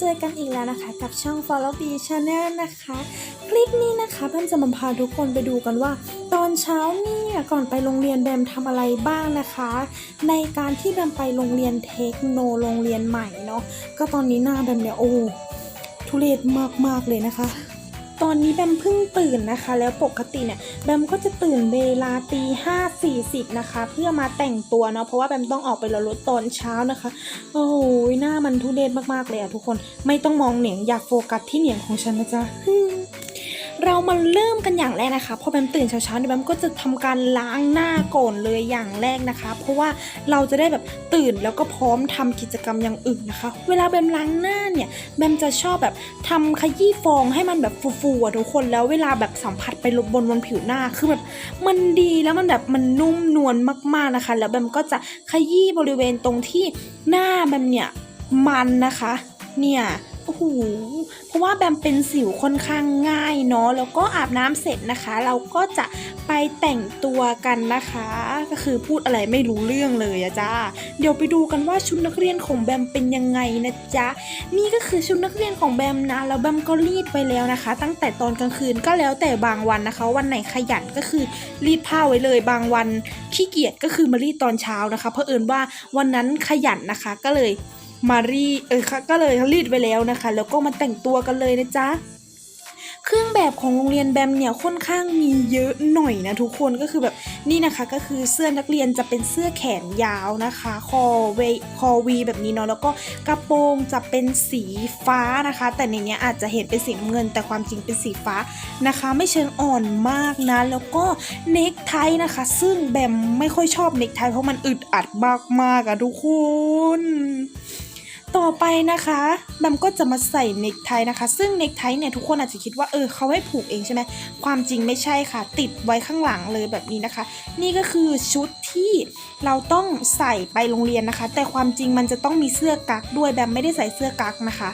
เจอกันอีกแล้วนะคะกับช่อง Follow B Channel นะคะ คลิปนี้นะคะแบมจะมาพาทุกคนไปดูกันว่า ตอนเช้าเนี่ยก่อนไปโรงเรียนแบมทำอะไรบ้างนะคะ ในการที่แบมไปโรงเรียนเทคโนโรงเรียนใหม่เนาะก็ตอนนี้หน้าแบมเนี่ยโอ้ทุเรศมากๆเลยนะคะ ตอนนี้แบมเพิ่งตื่นนะคะ แล้วปกติเนี่ยแบมก็จะตื่นเวลาตีห้าสี่สิบนะคะ เพื่อมาแต่งตัวเนาะเพราะว่าแบมต้องออกไปรอรถตอนเช้านะคะ โอ้โหหน้ามันทุเรศมากๆเลยอะทุกคนไม่ต้องมองเหนียงอยากโฟกัสที่เหนียงของฉันนะจ๊ะ เรามาเริ่มกันอย่างแรกนะคะพอแบมตื่นเช้าๆเนี่ยแบมก็จะทำการล้างหน้าก่อนเลยอย่างแรกนะคะ เพราะว่าเราจะได้แบบตื่นแล้วก็พร้อมทำกิจกรรมอย่างอื่นนะคะ เวลาแบมล้างหน้าเนี่ยแบมจะชอบแบบทำขยี้ฟองให้มันแบบฟูๆอะทุกคนแล้วเวลาแบบสัมผัสไปบนบนผิวหน้าคือแบบมันดีแล้วมันแบบมันนุ่มนวลมากๆนะคะ แล้วแบมก็จะขยี้บริเวณตรงที่หน้าแบมเนี่ยมันนะคะ เนี่ย โอ้โหเพราะว่าแบมเป็นสิวค่อนข้างง่ายเนาะแล้วก็อาบน้ำเสร็จนะคะ เราก็จะไปแต่งตัวกันนะคะ ก็คือพูดอะไรไม่รู้เรื่องเลยอะจ้าเดี๋ยวไปดูกันว่าชุดนักเรียนของแบมเป็นยังไงนะจ๊ะนี่ก็คือชุดนักเรียนของแบมนะแล้วแบมก็รีดไว้แล้วนะคะ ตั้งแต่ตอนกลางคืนก็แล้วแต่บางวันนะคะ วันไหนขยันก็คือรีดผ้าไว้เลยบางวันขี้เกียจก็คือมารีดตอนเช้านะคะเพราะเอิญว่าวันนั้นขยันนะคะก็เลย มารีเออค่ะก็เลยรีดไปแล้วนะคะ แล้วก็มาแต่งตัวกันเลยนะจ๊ะเครื่องแบบของโรงเรียนแบมเนี่ยค่อนข้างมีเยอะหน่อยนะทุกคนก็คือแบบนี่นะคะก็คือเสื้อนักเรียนจะเป็นเสื้อแขนยาวนะคะ คอเวคอวีแบบนี้เนาะแล้วก็กระโปรงจะเป็นสีฟ้านะคะ แต่ในเนี้ยอาจจะเห็นเป็นสีน้ำเงิน แต่ความจริงเป็นสีฟ้านะคะ ไม่เชิงอ่อนมากนะแล้วก็เนคไทนะคะ ซึ่งแบมไม่ค่อยชอบเนคไทเพราะมันอึดอัดมากๆอะทุกคน ต่อไปนะคะแบมก็จะมาใส่เนคไทนะคะ ซึ่งเนคไทเนี่ยทุกคนอาจจะคิดว่าเออเขาให้ผูกเองใช่ไหมความจริงไม่ใช่ค่ะ ติดไว้ข้างหลังเลยแบบนี้นะคะ นี่ก็คือชุดที่เราต้องใส่ไปโรงเรียนนะคะ แต่ความจริงมันจะต้องมีเสื้อกั๊กด้วยแบมไม่ได้ใส่เสื้อกั๊กนะคะ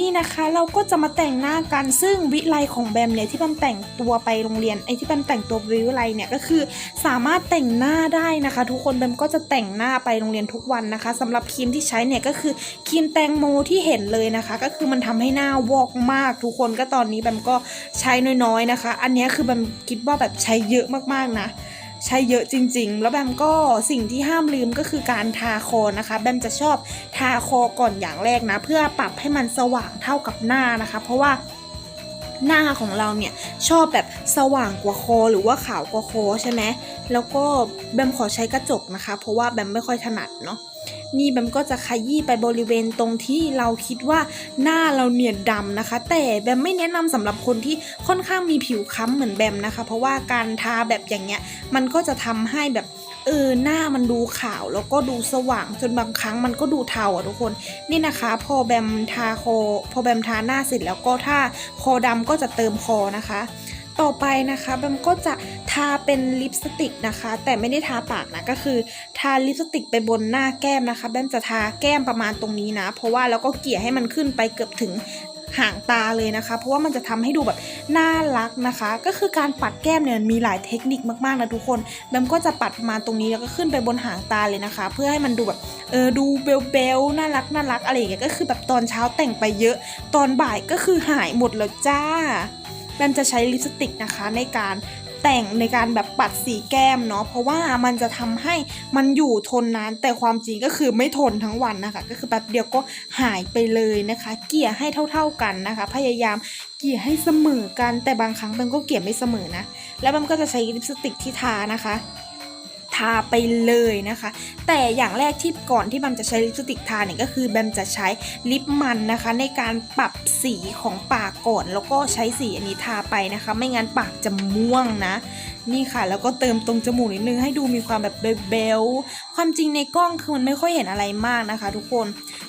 นี่นะคะเราก็จะมาแต่งหน้ากันซึ่งวิไลของแบมเนี่ยที่แบมแต่งตัวไปโรงเรียนไอ้ที่แบมแต่งตัววิไลเนี่ยก็คือสามารถแต่งหน้าได้นะคะ ทุกคนแบมก็จะแต่งหน้าไปโรงเรียนทุกวันนะคะสำหรับครีมที่ใช้เนี่ยก็คือครีมแตงโมที่เห็นเลยนะคะ ก็คือมันทำให้หน้าวอกมาก ทุกคนก็ตอนนี้แบมก็ใช้น้อยๆนะคะ อันนี้คือแบมคิดว่าแบบใช้เยอะมากๆนะ ใช้เยอะจริง ๆ แล้วแบมก็สิ่งที่ห้ามลืมก็คือการทาคอนะคะ แบมจะชอบทาคอก่อนอย่างแรกนะ เพื่อปรับให้มันสว่างเท่ากับหน้านะคะ เพราะว่าหน้าของเราเนี่ยชอบแบบสว่างกว่าคอหรือว่าขาวกว่าคอใช่ไหมแล้วก็แบมขอใช้กระจกนะคะ เพราะว่าแบมไม่ค่อยถนัดเนาะ นี่แบมก็จะขยี้ไปบริเวณตรงที่เราคิดว่าหน้าเราเนี่ยดำนะคะ แต่แบมไม่แนะนำสำหรับคนที่ค่อนข้างมีผิวค้ำเหมือนแบมนะคะ เพราะว่าการทาแบบอย่างเงี้ยมันก็จะทำให้แบบเออหน้ามันดูขาวแล้วก็ดูสว่างจนบางครั้งมันก็ดูเทาอะทุกคนนี่นะคะ พอแบมทาคอพอแบมทาหน้าเสร็จแล้วก็ถ้าคอดำก็จะเติมคอนะคะ ต่อไปนะคะแบมก็จะ ทาเป็นลิปสติกนะคะ แต่ไม่ได้ทาปากนะก็คือ ทาลิปสติกไปบนหน้าแก้มนะคะ แบมจะทาแก้มประมาณตรงนี้นะ เพราะว่าแล้วก็เกลี่ยให้มันขึ้นไปเกือบถึงห่างตาเลยนะคะ เพราะว่ามันจะทำให้ดูแบบน่ารักนะคะ ก็คือการปัดแก้มเนี่ยมีหลายเทคนิคมากๆนะทุกคนแบมก็จะปัดมาตรงนี้แล้วก็ขึ้นไปบนหางตาเลยนะคะ เพื่อให้มันดูแบบเออดูเบลเบลน่ารักน่ารักอะไรอย่างเงี้ยก็คือแบบตอนเช้าแต่งไปเยอะ ตอนบ่ายก็คือหายหมดแล้วจ้าแบมจะใช้ลิปสติกนะคะในการ แต่งในการแบบปัดสีแก้มเนาะเพราะว่ามันจะทำให้มันอยู่ทนนานแต่ความจริงก็คือไม่ทนทั้งวันนะคะ ก็คือแป๊บเดียวก็หายไปเลยนะคะ เกลี่ยให้เท่า ๆกันนะคะ พยายามเกลี่ยให้เสมอกันแต่บางครั้งมันก็เกลี่ยไม่เสมอนะแล้วมันก็จะใช้ลิปสติกที่ทานะคะาไปเลยนะคะ แต่อย่างแรกที่ก่อนที่แบมจะใช้ลิปสติกทาเนี่ยก็คือแบมจะใช้ลิปมันนะคะ ในการปรับสีของปากก่อน แล้วก็ใช้สีอันนี้ทาไปนะคะ ไม่งั้นปากจะม่วงนะ นี่ค่ะ แล้วก็เติมตรงจมูกนิดนึงให้ดูมีความแบบเบลๆความจริงในกล้องคือมันไม่ค่อยเห็นอะไรมากนะคะ ทุกคน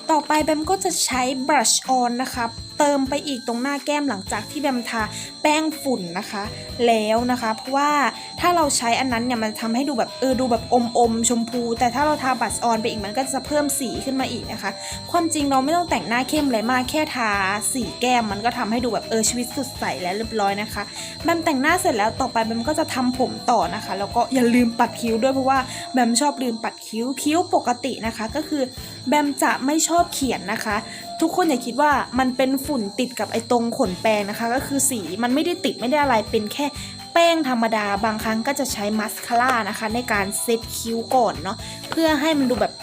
ต่อไปแบมก็จะใช้บรัชออนนะคะ ติมไปอีกตรงหน้าแก้มหลังจากที่แบมทาแป้งฝุ่นนะคะ แล้วนะคะ เพราะว่าถ้าเราใช้อันนั้นเนี่ยมันทำให้ดูแบบเออดูแบบอมอมๆชมพู แต่ถ้าเราทาบรัชออนไปอีกมันก็จะเพิ่มสีขึ้นมาอีกนะคะ ความจริงเราไม่ต้องแต่งหน้าเข้มเลยมากแค่ทาสีแก้มมันก็ทำให้ดูแบบเออชีวิตสดใสและเรียบร้อยนะคะแบมแต่งหน้าเสร็จแล้วต่อไปแบมก็จะทำผมต่อนะคะ แล้วก็อย่าลืมปัดคิ้วด้วยเพราะว่าแบมชอบลืมปัดคิ้วคิ้วปกตินะคะ ก็คือแบมจะไม่ชอบเขียนนะคะทุกคนอย่าคิดว่ามันเป็นฝุ่นติดกับไอ้ตรงขนแปรงนะคะ ก็คือสีมันไม่ได้ติดไม่ได้อะไรเป็นแค่แป้งธรรมดาบางครั้งก็จะใช้มัสคาร่านะคะ ในการเซตคิ้วก่อนเนาะเพื่อให้มันดูแบบ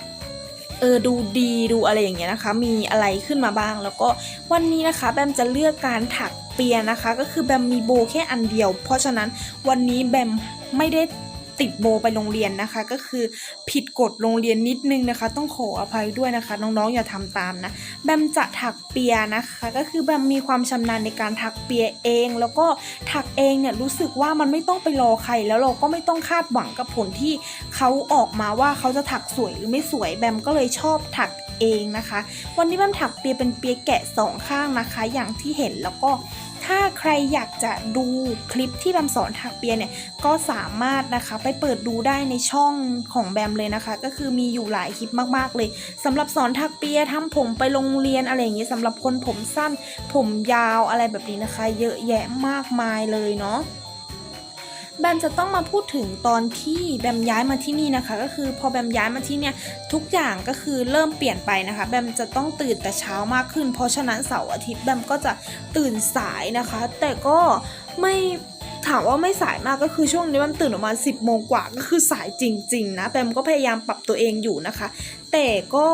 เออดูดีดูอะไรอย่างเงี้ยนะคะ มีอะไรขึ้นมาบ้าง แล้วก็วันนี้นะคะ แบมจะเลือกการถักเปียนะคะ ก็คือแบมมีโบแค่อันเดียว เพราะฉะนั้นวันนี้แบมไม่ได้ ติดโบไปโรงเรียนนะคะ ก็คือผิดกฎโรงเรียนนิดนึงนะคะ ต้องขออภัยด้วยนะคะ น้องๆอย่าทำตามนะแบมจะถักเปียนะคะ ก็คือแบมมีความชำนาญในการถักเปียเอง แล้วก็ถักเองเนี่ยรู้สึกว่ามันไม่ต้องไปรอใคร แล้วเราก็ไม่ต้องคาดหวังกับผลที่เขาออกมาว่าเขาจะถักสวยหรือไม่สวยแบมก็เลยชอบถักเองนะคะ วันนี้แบมถักเปียเป็นเปียแกะสองข้างนะคะ อย่างที่เห็นแล้วก็ ถ้าใครอยากจะดูคลิปที่แบมสอนถักเปียเนี่ย ก็สามารถนะคะไปเปิดดูได้ในช่องของแบมเลยนะคะ ก็คือมีอยู่หลายคลิปมากๆเลยสำหรับสอนถักเปียทำผมไปโรงเรียนอะไรอย่างเงี้ยสำหรับคนผมสั้น ผมยาวอะไรแบบนี้นะคะ เยอะแยะมากมายเลยเนาะ แบมจะต้องมาพูดถึงตอนที่แบมย้ายมาที่นี่นะคะ ก็คือพอแบมย้ายมาที่เนี่ยทุกอย่างก็คือเริ่มเปลี่ยนไปนะคะแบมจะต้องตื่นแต่เช้ามากขึ้น เพราะฉะนั้นเสาร์อาทิตย์แบมก็จะตื่นสายนะคะ แต่ก็ไม่ถามว่าไม่สายมากก็คือช่วงนี้แบมตื่นออกมา 10 โมงกว่าก็คือสายจริง ๆ นะแบมก็พยายามปรับตัวเองอยู่นะคะ แต่ก็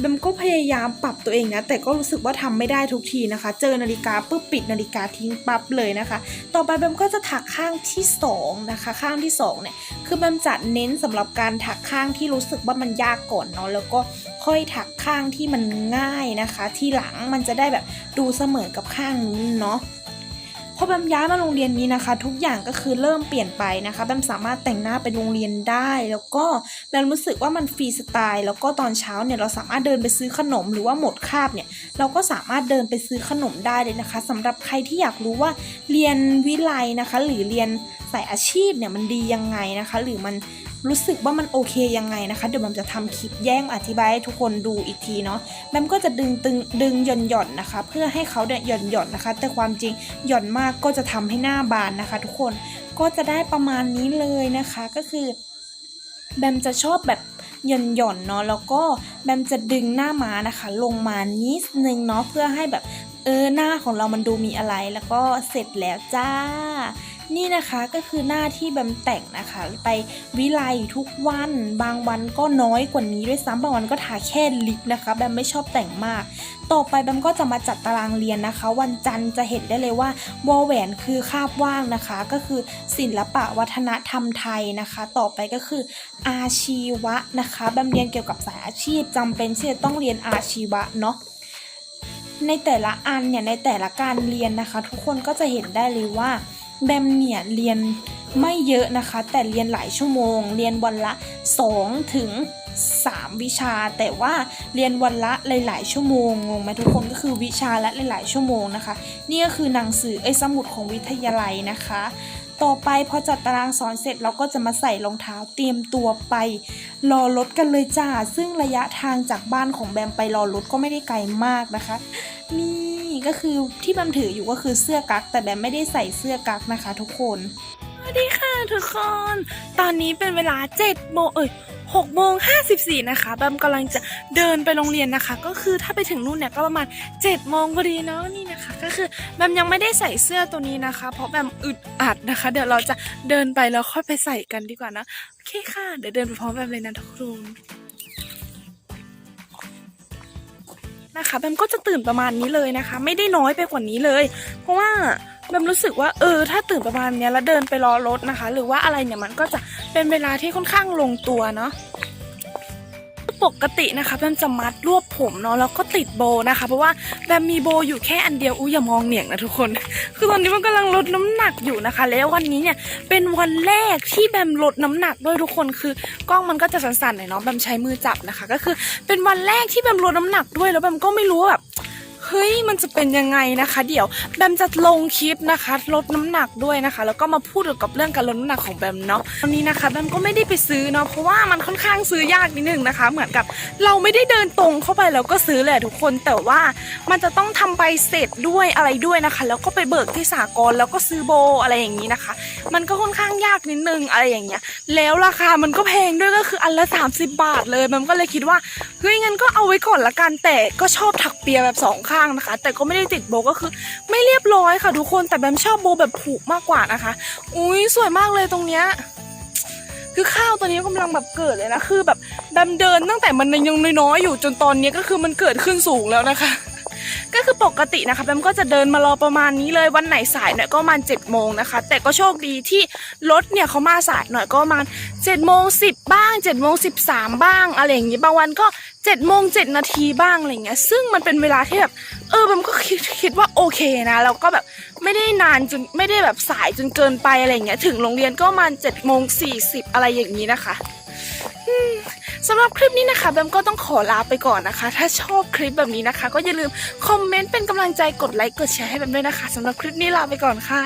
แบมก็พยายามปรับตัวเองนะ แต่ก็รู้สึกว่าทำไม่ได้ทุกทีนะคะ เจอนาฬิกาปุ๊บปิดนาฬิกาทิ้งปั๊บเลยนะคะ ต่อไปแบมก็จะถักข้างที่สองนะคะ ข้างที่สองเนี่ยคือแบมจะเน้นสำหรับการถักข้างที่รู้สึกว่ามันยากก่อนเนาะแล้วก็ค่อยถักข้างที่มันง่ายนะคะ ที่หลังมันจะได้แบบดูเสมอกับข้างนู้นเนาะ พอแบมย้ายมาโรงเรียนนี้นะคะ ทุกอย่างก็คือเริ่มเปลี่ยนไปนะคะแบมสามารถแต่งหน้าไปโรงเรียนได้ แล้วก็แบมรู้สึกว่ามันฟรีสไตล์แล้วก็ตอนเช้าเนี่ยเราสามารถเดินไปซื้อขนมหรือว่าหมดคาบเนี่ยเราก็สามารถเดินไปซื้อขนมได้เลยนะคะสำหรับใครที่อยากรู้ว่าเรียนวิไลนะคะ หรือเรียนสายอาชีพเนี่ยมันดียังไงนะคะ หรือมัน รู้สึกว่ามันโอเคยังไงนะคะ เดี๋ยวแบมจะทำคลิปแย่งอธิบายให้ทุกคนดูอีกทีเนาะแบมก็จะดึงตึงดึงหย่อนหย่อนนะคะ เพื่อให้เขาเนี่ยหย่อนหย่อนนะคะ แต่ความจริงหย่อนมากก็จะทำให้หน้าบานนะคะ ทุกคนก็จะได้ประมาณนี้เลยนะคะก็คือ แบมจะชอบแบบหย่อนหย่อนเนาะแล้วก็แบมจะดึงหน้าม้านะคะ ลงมานิดนึงเนาะเพื่อให้แบบเออหน้าของเรามันดูมีอะไรแล้วก็เสร็จแล้วจ้า นี่นะคะก็คือหน้าที่แบมแต่งนะคะ ไปวิไลทุกวัน บางวันก็น้อยกว่านี้ด้วยซ้ำบางวันก็ทาแค่ลิปนะคะ แบมไม่ชอบแต่งมาก ต่อไปแบมก็จะมาจัดตารางเรียนนะคะ วันจันทร์จะเห็นได้เลยว่าวอแหวนคือคาบว่างนะคะ ก็คือศิลปะวัฒนธรรมไทยนะคะ ต่อไปก็คืออาชีวะนะคะแบมเรียนเกี่ยวกับสายอาชีพจำเป็นที่จะต้องเรียนอาชีวะเนาะในแต่ละอันเนี่ยในแต่ละการเรียนนะคะ ทุกคนก็จะเห็นได้เลยว่า แบมเนี่ยเรียนไม่เยอะนะคะ แต่เรียนหลายชั่วโมง เรียนวันละ 2 ถึง 3 วิชา แต่ว่าเรียนวันละหลาย ๆ ชั่วโมงงงไหมทุกคนก็คือวิชาละหลาย ๆ ชั่วโมงนะคะ นี่ก็คือหนังสือไอ้สมุดของวิทยาลัยนะคะ ต่อไปพอจัดตารางสอนเสร็จเราก็จะมาใส่รองเท้าเตรียมตัวไป รอรถกันเลยจ้าซึ่งระยะทางจากบ้านของแบมไปรอรถก็ไม่ได้ไกลมากนะคะ นี่ก็คือที่แบมถืออยู่ก็คือเสื้อกั๊กแต่แบมไม่ได้ใส่เสื้อกั๊กนะคะ ทุกคนสวัสดีค่ะทุกคน ตอนนี้เป็นเวลา7โมงเอ้ย6โมง54นะคะแบมกำลังจะเดินไปโรงเรียนนะคะ ก็คือถ้าไปถึงนู่นเนี่ยก็ประมาณ7โมงพอดีเนาะนี่นะคะ ก็คือแบมยังไม่ได้ใส่เสื้อตัวนี้นะคะ เพราะแบมอึดอัดนะคะ เดี๋ยวเราจะเดินไปแล้วค่อยไปใส่กันดีกว่านะโอเคค่ะ เดี๋ยวเดินไปพร้อมแบมเลยนะทุกคน นะคะแบมก็จะตื่นประมาณนี้เลยนะคะ ไม่ได้น้อยไปกว่านี้เลย เพราะว่าแบมรู้สึกว่าเออถ้าตื่นประมาณนี้แล้วเดินไปรอรถนะคะ หรือว่าอะไรเนี่ยมันก็จะเป็นเวลาที่ค่อนข้างลงตัวเนาะ ปกตินะคะแบมจะมัดรวบผมเนาะแล้วก็ติดโบนะคะ เพราะว่าแบมมีโบอยู่แค่อันเดียวอุ้ยอย่ามองเหนียงนะทุกคน คือตอนนี้มันกำลังลดน้ำหนักอยู่นะคะ แล้ววันนี้เนี่ยเป็นวันแรกที่แบมลดน้ำหนักด้วยทุกคนคือกล้องมันก็จะสั่นๆหน่อยเนาะแบมใช้มือจับนะคะ ก็คือเป็นวันแรกที่แบมลดน้ำหนักด้วยแล้วแบมก็ไม่รู้แบบ เฮ้ยมันจะเป็นยังไงนะคะ เดี๋ยวแบมจะลงคลิปนะคะ ลดน้ำหนักด้วยนะคะ แล้วก็มาพูดเกี่ยวกับเรื่องการลดน้ำหนักของแบมเนาะวันนี้นะคะแบมก็ไม่ได้ไปซื้อเนาะเพราะว่ามันค่อนข้างซื้อยากนิดนึงนะคะ เหมือนกับเราไม่ได้เดินตรงเข้าไปแล้วก็ซื้อแหละทุกคนแต่ว่ามันจะต้องทำใบเสร็จด้วยอะไรด้วยนะคะ แล้วก็ไปเบิกที่สากลแล้วก็ซื้อโบอะไรอย่างนี้นะคะ มันก็ค่อนข้างยากนิดนึงอะไรอย่างเงี้ย แล้วราคามันก็แพงด้วยก็คืออันละ 30 บาทเลยแบมก็เลยคิดว่าเฮ้ยงั้นก็เอาไว้ก่อนละกันแต่ก็ชอบถักเปียแบบสองข้างนะคะ แต่ก็ไม่ได้ติดโบก็คือ ไม่เรียบร้อยค่ะทุกคนแต่แบมชอบโบแบบผูกมากกว่านะคะ อุ้ยสวยมากเลยตรงเนี้ยคือข้าวตัวนี้กำลังแบบเกิดเลยนะคือแบบแบมเดินตั้งแต่มันยังน้อยๆอยู่จนตอนนี้ก็คือมันเกิดขึ้นสูงแล้วนะคะ ก็คือปกตินะคะแบมก็จะเดินมารอประมาณนี้เลยวันไหนสายหน่อยก็มาณ7จ็ดโมงนะคะ แต่ก็โชคดีที่รถเนี่ยเขามาสายหน่อยก็มาณ7จ็ดโมงสิบ้าง7จ็ดโมงสิบ้างอะไรอย่างงี้บางวันก็ 7จ็ดโมงเจ็ดนาทีบ้างอะไรเงี้ย ซึ่งมันเป็นเวลาที่แบบ เออแบมก็คิดคิดว่าโอเคนะ แล้วก็แบบไม่ได้นานจนไม่ได้แบบสายจนเกินไปอะไรเงี้ย ถึงโรงเรียนก็มาณ7จ็ดโมงสี่สิบอะไรอย่างนี้นะคะสำหรับคลิปนี้นะคะแบมก็ต้องขอลาไปก่อนนะคะ ถ้าชอบคลิปแบบนี้นะคะ ก็อย่าลืมคอมเมนต์เป็นกำลังใจกดไลค์กดแชร์ให้แบมด้วยนะคะสำหรับคลิปนี้ลาไปก่อนค่ะ